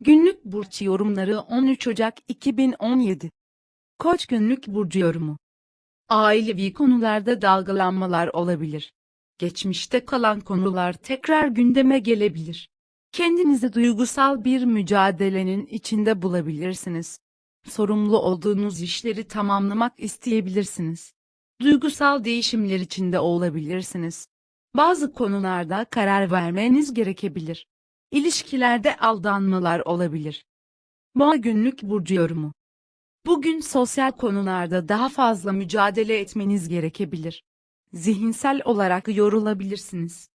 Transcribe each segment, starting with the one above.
Günlük burç yorumları 13 Ocak 2017. Koç günlük burcu yorumu. Ailevi konularda dalgalanmalar olabilir. Geçmişte kalan konular tekrar gündeme gelebilir. Kendinizi duygusal bir mücadelenin içinde bulabilirsiniz. Sorumlu olduğunuz işleri tamamlamak isteyebilirsiniz. Duygusal değişimler içinde olabilirsiniz. Bazı konularda karar vermeniz gerekebilir. İlişkilerde aldanmalar olabilir. Boğa günlük burcu yorumu. Bugün sosyal konularda daha fazla mücadele etmeniz gerekebilir. Zihinsel olarak yorulabilirsiniz.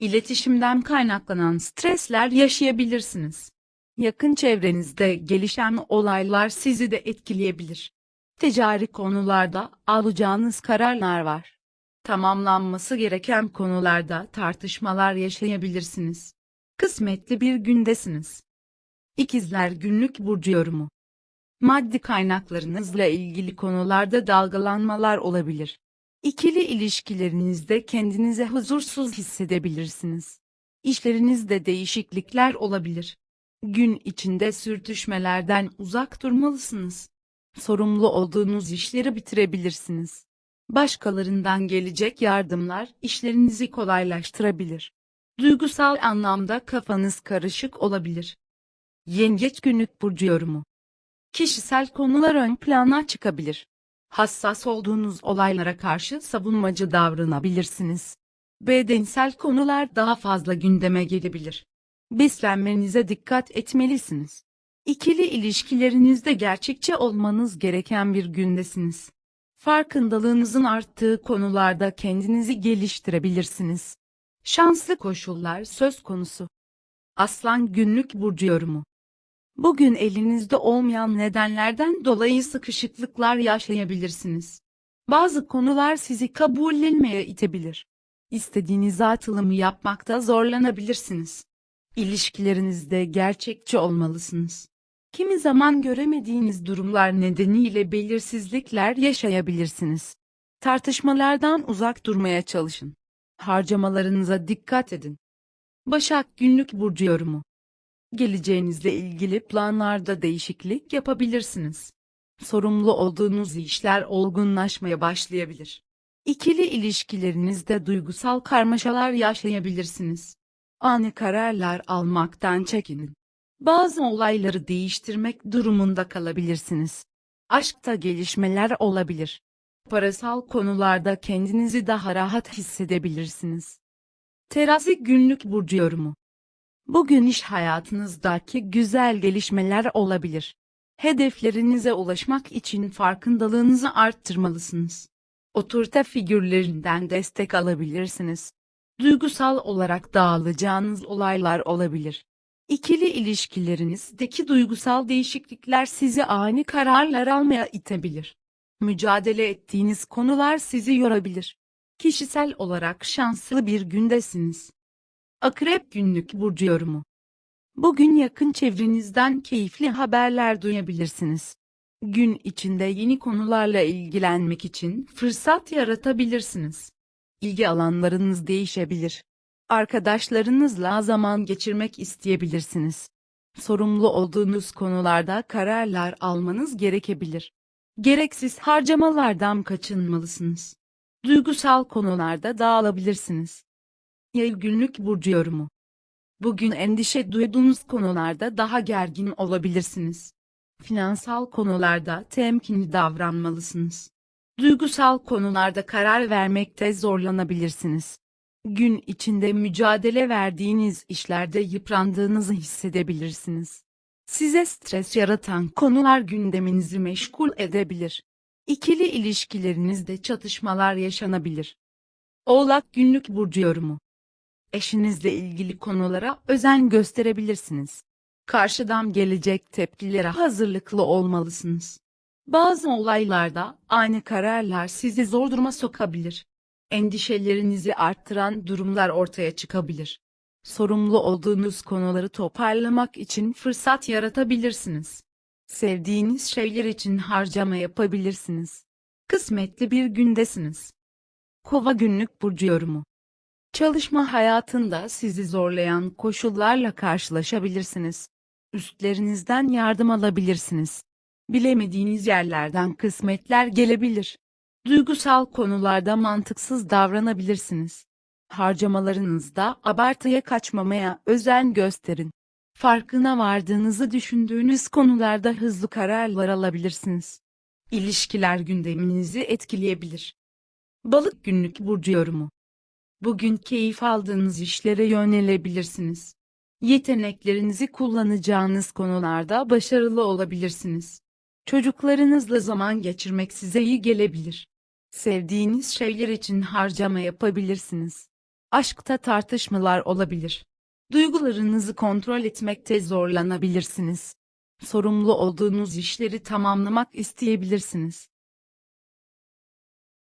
İletişimden kaynaklanan stresler yaşayabilirsiniz. Yakın çevrenizde gelişen olaylar sizi de etkileyebilir. Ticari konularda alacağınız kararlar var. Tamamlanması gereken konularda tartışmalar yaşayabilirsiniz. Kısmetli bir gündesiniz. İkizler günlük burcu yorumu. Maddi kaynaklarınızla ilgili konularda dalgalanmalar olabilir. İkili ilişkilerinizde kendinize huzursuz hissedebilirsiniz. İşlerinizde değişiklikler olabilir. Gün içinde sürtüşmelerden uzak durmalısınız. Sorumlu olduğunuz işleri bitirebilirsiniz. Başkalarından gelecek yardımlar işlerinizi kolaylaştırabilir. Duygusal anlamda kafanız karışık olabilir. Yengeç günlük burcu yorumu. Kişisel konular ön plana çıkabilir. Hassas olduğunuz olaylara karşı savunmacı davranabilirsiniz. Bedensel konular daha fazla gündeme gelebilir. Beslenmenize dikkat etmelisiniz. İkili ilişkilerinizde gerçekçi olmanız gereken bir gündesiniz. Farkındalığınızın arttığı konularda kendinizi geliştirebilirsiniz. Şanslı koşullar söz konusu. Aslan günlük burcu yorumu. Bugün elinizde olmayan nedenlerden dolayı sıkışıklıklar yaşayabilirsiniz. Bazı konular sizi kabullenmeye itebilir. İstediğiniz atılımı yapmakta zorlanabilirsiniz. İlişkilerinizde gerçekçi olmalısınız. Kimi zaman göremediğiniz durumlar nedeniyle belirsizlikler yaşayabilirsiniz. Tartışmalardan uzak durmaya çalışın. Harcamalarınıza dikkat edin. Başak günlük burcu yorumu. Geleceğinizle ilgili planlarda değişiklik yapabilirsiniz. Sorumlu olduğunuz işler olgunlaşmaya başlayabilir. İkili ilişkilerinizde duygusal karmaşalar yaşayabilirsiniz. Ani kararlar almaktan çekinin. Bazı olayları değiştirmek durumunda kalabilirsiniz. Aşkta gelişmeler olabilir. Parasal konularda kendinizi daha rahat hissedebilirsiniz. Terazi günlük burcu yorumu. Bugün iş hayatınızdaki güzel gelişmeler olabilir. Hedeflerinize ulaşmak için farkındalığınızı arttırmalısınız. Otorite figürlerinden destek alabilirsiniz. Duygusal olarak dağılacağınız olaylar olabilir. İkili ilişkilerinizdeki duygusal değişiklikler sizi ani kararlar almaya itebilir. Mücadele ettiğiniz konular sizi yorabilir. Kişisel olarak şanslı bir gündesiniz. Akrep günlük burcu yorumu. Bugün yakın çevrenizden keyifli haberler duyabilirsiniz. Gün içinde yeni konularla ilgilenmek için fırsat yaratabilirsiniz. İlgi alanlarınız değişebilir. Arkadaşlarınızla zaman geçirmek isteyebilirsiniz. Sorumlu olduğunuz konularda kararlar almanız gerekebilir. Gereksiz harcamalardan kaçınmalısınız. Duygusal konularda dağılabilirsiniz. Yay günlük burcu yorumu. Bugün endişe duyduğunuz konularda daha gergin olabilirsiniz. Finansal konularda temkinli davranmalısınız. Duygusal konularda karar vermekte zorlanabilirsiniz. Gün içinde mücadele verdiğiniz işlerde yıprandığınızı hissedebilirsiniz. Size stres yaratan konular gündeminizi meşgul edebilir. İkili ilişkilerinizde çatışmalar yaşanabilir. Oğlak günlük burcu yorumu. Eşinizle ilgili konulara özen gösterebilirsiniz. Karşıdan gelecek tepkilere hazırlıklı olmalısınız. Bazı olaylarda aynı kararlar sizi zor duruma sokabilir. Endişelerinizi arttıran durumlar ortaya çıkabilir. Sorumlu olduğunuz konuları toparlamak için fırsat yaratabilirsiniz. Sevdiğiniz şeyler için harcama yapabilirsiniz. Kısmetli bir gündesiniz. Kova günlük burcu yorumu. Çalışma hayatında sizi zorlayan koşullarla karşılaşabilirsiniz. Üstlerinizden yardım alabilirsiniz. Bilemediğiniz yerlerden kısmetler gelebilir. Duygusal konularda mantıksız davranabilirsiniz. Harcamalarınızda abartıya kaçmamaya özen gösterin. Farkına vardığınızı düşündüğünüz konularda hızlı kararlar alabilirsiniz. İlişkiler gündeminizi etkileyebilir. Balık günlük burcu yorumu. Bugün keyif aldığınız işlere yönelebilirsiniz. Yeteneklerinizi kullanacağınız konularda başarılı olabilirsiniz. Çocuklarınızla zaman geçirmek size iyi gelebilir. Sevdiğiniz şeyler için harcama yapabilirsiniz. Aşkta tartışmalar olabilir. Duygularınızı kontrol etmekte zorlanabilirsiniz. Sorumlu olduğunuz işleri tamamlamak isteyebilirsiniz.